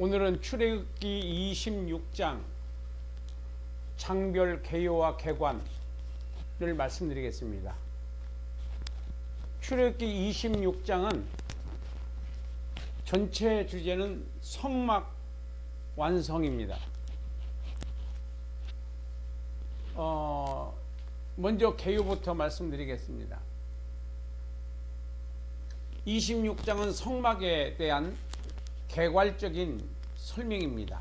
오늘은 출애굽기 26장 장별 개요와 개관을 말씀드리겠습니다. 출애굽기 26장은 전체 주제는 성막 완성입니다. 어, 먼저 개요부터 말씀드리겠습니다. 26장은 성막에 대한 개괄적인 설명입니다.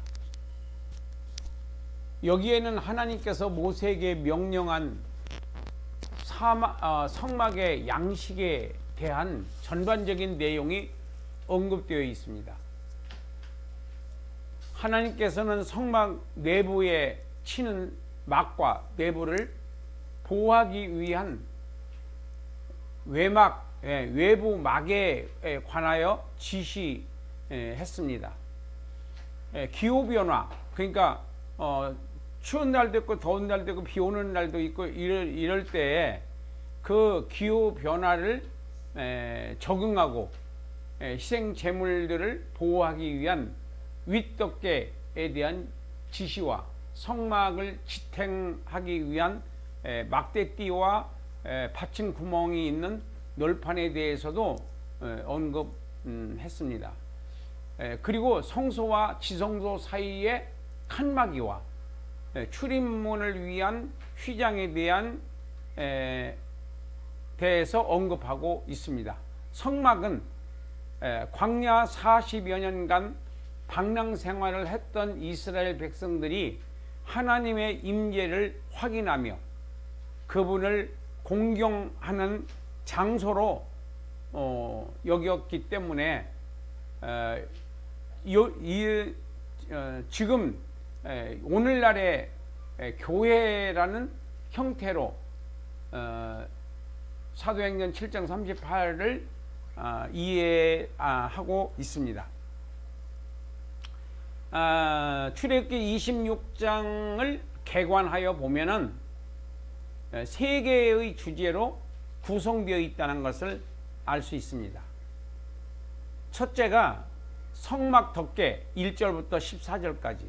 여기에는 하나님께서 모세에게 명령한 어, 성막의 양식에 대한 전반적인 내용이 언급되어 있습니다. 하나님께서는 성막 내부에 치는 막과 내부를 보호하기 위한 외막, 예, 외부 막에 관하여 지시 했습니다. 예, 기후 변화, 그러니까 어, 추운 날도 있고 더운 날도 있고 비 오는 날도 있고 이럴, 이럴 때에 그 기후 변화를 에, 적응하고 에, 희생 제물들을 보호하기 위한 윗덮개에 대한 지시와 성막을 지탱하기 위한 에, 막대띠와 에, 받침 구멍이 있는 널판에 대해서도 에, 언급했습니다. 에, 그리고 성소와 지성소 사이에 칸막이와 에, 출입문을 위한 휘장에 대한 에, 대해서 언급하고 있습니다. 성막은 에, 광야 40여 년간 방랑 생활을 했던 이스라엘 백성들이 하나님의 임재를 확인하며 그분을 공경하는 장소로 어, 여겼기 때문에 어, 요, 이, 어, 지금 에, 오늘날의 에, 교회라는 형태로 어, 사도행전 7장 38을 아, 이해하고 있습니다. 아, 출애굽기 26장을 개관하여 보면은 에, 세 개의 주제로 구성되어 있다는 것을 알 수 있습니다. 첫째가 성막 덮개 1절부터 14절까지.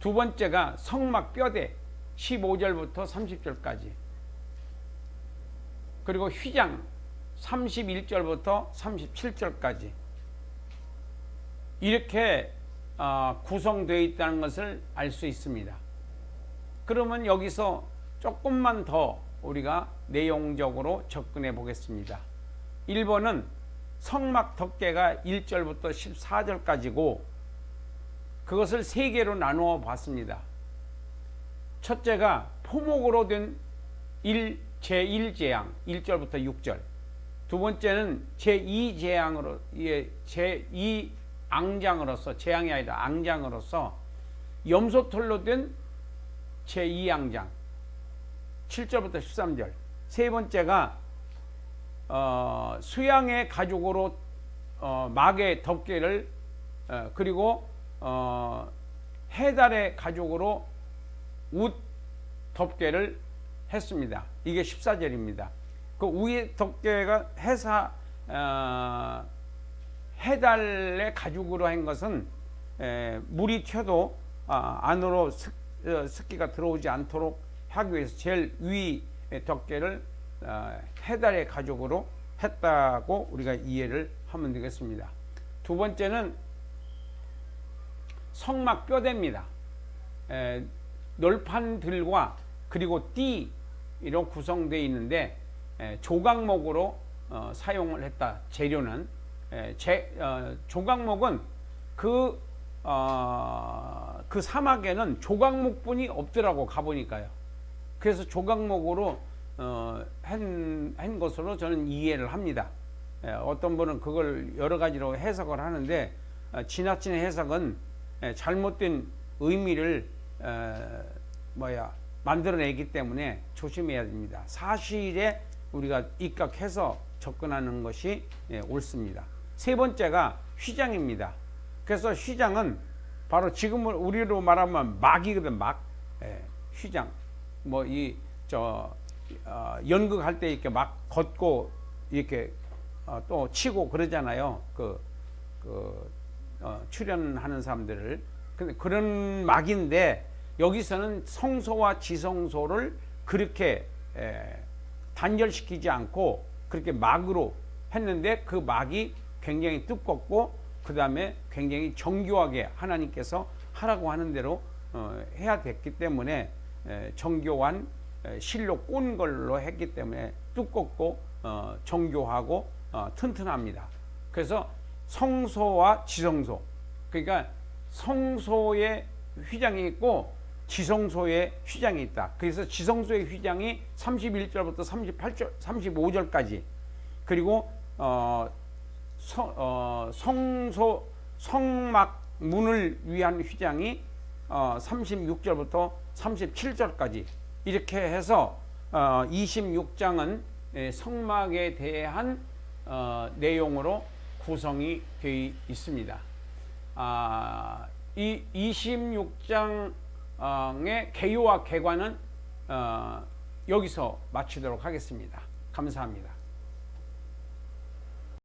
두 번째가 성막 뼈대 15절부터 30절까지. 그리고 휘장 31절부터 37절까지. 이렇게 어, 구성되어 있다는 것을 알 수 있습니다. 그러면 여기서 조금만 더 우리가 내용적으로 접근해 보겠습니다. 1번은 성막 덮개가 1절부터 14절까지고 그것을 세 개로 나누어 봤습니다. 첫째가 포목으로 된 1, 제1재앙 1절부터 6절. 두 번째는 제2재앙으로 예, 제2 앙장으로서 재앙이 아니라 앙장으로서 염소털로 된 제2앙장 7절부터 13절. 세 번째가 어, 수양의 가죽으로 어, 막의 덮개를 어, 그리고 어, 해달의 가죽으로 웃 덮개를 했습니다. 이게 14절입니다. 그 위에 덮개가 해사 어, 해달의 가죽으로 한 것은 에, 물이 튀어도 아, 안으로 습, 어, 습기가 들어오지 않도록 하기 위해서 제일 위 덮개를 어, 해달의 가죽으로 했다고 우리가 이해를 하면 되겠습니다. 두 번째는 성막 뼈대입니다. 에, 널판들과 그리고 띠로 구성되어 있는데 에, 조각목으로 어, 사용을 했다. 재료는 에, 제, 어, 조각목은 그, 어, 그 사막에는 조각목뿐이 없더라고 가보니까요. 그래서 조각목으로 어, 한, 한 것으로 저는 이해를 합니다. 에, 어떤 분은 그걸 여러 가지로 해석을 하는데 어, 지나친 해석은 에, 잘못된 의미를 에, 뭐야 만들어내기 때문에 조심해야 됩니다. 사실에 우리가 입각해서 접근하는 것이 예, 옳습니다. 세 번째가 휘장입니다. 그래서 휘장은 바로 지금을 우리로 말하면 막이거든 막 예, 휘장 뭐 이 저 어, 연극할 때 이렇게 막 걷고 이렇게 어, 또 치고 그러잖아요. 그, 그 어, 출연하는 사람들을 근데 그런 막인데 여기서는 성소와 지성소를 그렇게 에, 단절시키지 않고 그렇게 막으로 했는데 그 막이 굉장히 두껍고 그 다음에 굉장히 정교하게 하나님께서 하라고 하는 대로 어, 해야 됐기 때문에 에, 정교한 에, 실로 꼰 걸로 했기 때문에 두껍고 어, 정교하고 어, 튼튼합니다. 그래서 성소와 지성소 그러니까 성소에 휘장이 있고 지성소에 휘장이 있다. 그래서 지성소의 휘장이 31절부터 38절, 35절까지 그리고 어, 성, 어, 성소 성막 문을 위한 휘장이 어, 36절부터 37절까지 이렇게 해서 어, 26장은 예, 성막에 대한 어, 내용으로 구성이 되어 있습니다. 아, 이 26장의 개요와 개관은 어, 여기서 마치도록 하겠습니다. 감사합니다.